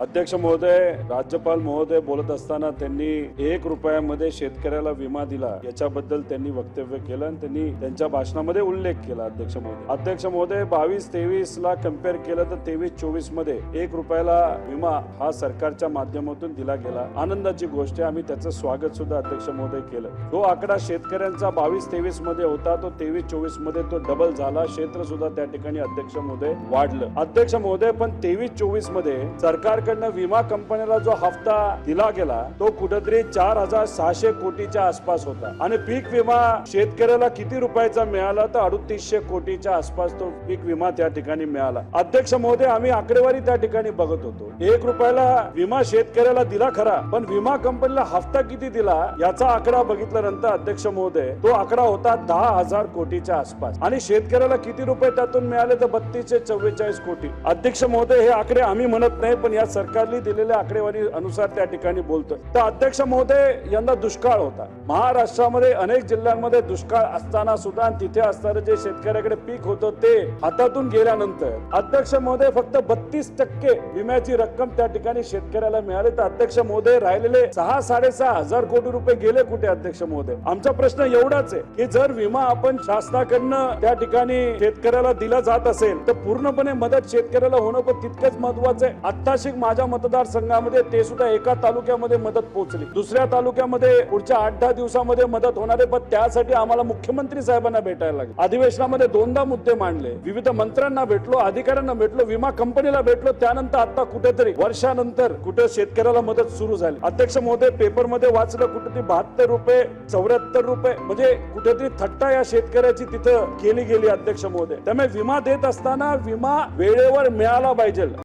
अध्यक्ष महोदय राज्यपाल महोदय बोलत असताना त्यांनी एक रुपयामध्ये शेतकऱ्याला विमा दिला. याच्याबद्दल त्यांनी वक्तव्य केलं आणि त्यांनी त्यांच्या भाषणामध्ये उल्लेख केला अध्यक्ष महोदय. अध्यक्ष महोदय बावीस तेवीस ला कंपेअर केलं तर तेवीस चोवीसमध्ये एक रुपयाला विमा हा सरकारच्या माध्यमातून दिला गेला. आनंदाची गोष्ट आहे आम्ही त्याचं स्वागत सुद्धा अध्यक्ष महोदय केलं. तो आकडा शेतकऱ्यांचा बावीस तेवीसमध्ये होता तो तेवीस चोवीसमध्ये तो डबल झाला. क्षेत्र सुद्धा त्या ठिकाणी अध्यक्ष महोदय वाढलं. अध्यक्ष महोदय पण तेवीस चोवीसमध्ये सरकार सरकारकडनं विमा कंपनीला जो हप्ता दिला गेला तो कुठेतरी चार हजार सहाशे कोटीच्या आसपास होता. आणि पीक विमा शेतकऱ्याला किती रुपयाचा मिळाला तर अडुतीसशे कोटीच्या आसपास तो पीक विमा त्या ठिकाणी मिळाला. अध्यक्ष महोदय आम्ही आकडेवारी त्या ठिकाणी बघत होतो. एक रुपयाला विमा शेतकऱ्याला दिला खरा पण विमा कंपनीला हप्ता किती दिला याचा आकडा बघितल्यानंतर अध्यक्ष महोदय तो आकडा होता दहा हजार कोटीच्या आसपास. आणि शेतकऱ्याला किती रुपये त्यातून मिळाले तर बत्तीसशे चव्वेचाळीस कोटी. अध्यक्ष महोदय हे आकडे आम्ही म्हणत नाही पण या सरकारने दिलेल्या आकडेवारी अनुसार त्या ठिकाणी बोलतोय. तर अध्यक्ष महोदय यंदा दुष्काळ होता. महाराष्ट्रामध्ये अनेक जिल्ह्यांमध्ये दुष्काळ असताना सुद्धा तिथे असणारे जे शेतकऱ्याकडे पीक होतं ते हातातून गेल्यानंतर अध्यक्ष महोदय फक्त बत्तीस टक्के विम्याची रक्कम त्या ठिकाणी शेतकऱ्याला मिळाली. तर अध्यक्ष महोदय राहिलेले सहा साडेसहा हजार कोटी रुपये गेले कुठे अध्यक्ष महोदय? आमचा प्रश्न एवढाच आहे की जर विमा आपण शासनाकडनं त्या ठिकाणी शेतकऱ्याला दिला जात असेल तर पूर्णपणे मदत शेतकऱ्याला होणं पण तितकंच महत्वाचं आहे. आत्ताशिक माझ्या मतदारसंघामध्ये ते सुद्धा एका तालुक्यामध्ये मदत पोहोचली. दुसऱ्या तालुक्यामध्ये पुढच्या आठ दहा दिवसामध्ये मदत होणार आहे पण त्यासाठी आम्हाला मुख्यमंत्री साहेबांना भेटायला लागेल. अधिवेशनामध्ये दोनदा मुद्दे मांडले. विविध मंत्र्यांना भेटलो अधिकाऱ्यांना भेटलो विमा कंपनीला भेटलो. त्यानंतर आता कुठेतरी वर्षानंतर कुठे शेतकऱ्याला मदत सुरू झाली. अध्यक्ष महोदय पेपरमध्ये वाचलं कुठेतरी बहात्तर रुपये चौऱ्याहत्तर रुपये म्हणजे कुठेतरी थट्टा या शेतकऱ्याची तिथं केली गेली अध्यक्ष महोदय. त्यामुळे विमा देत असताना विमा वेळेवर मिळाला पाहिजे.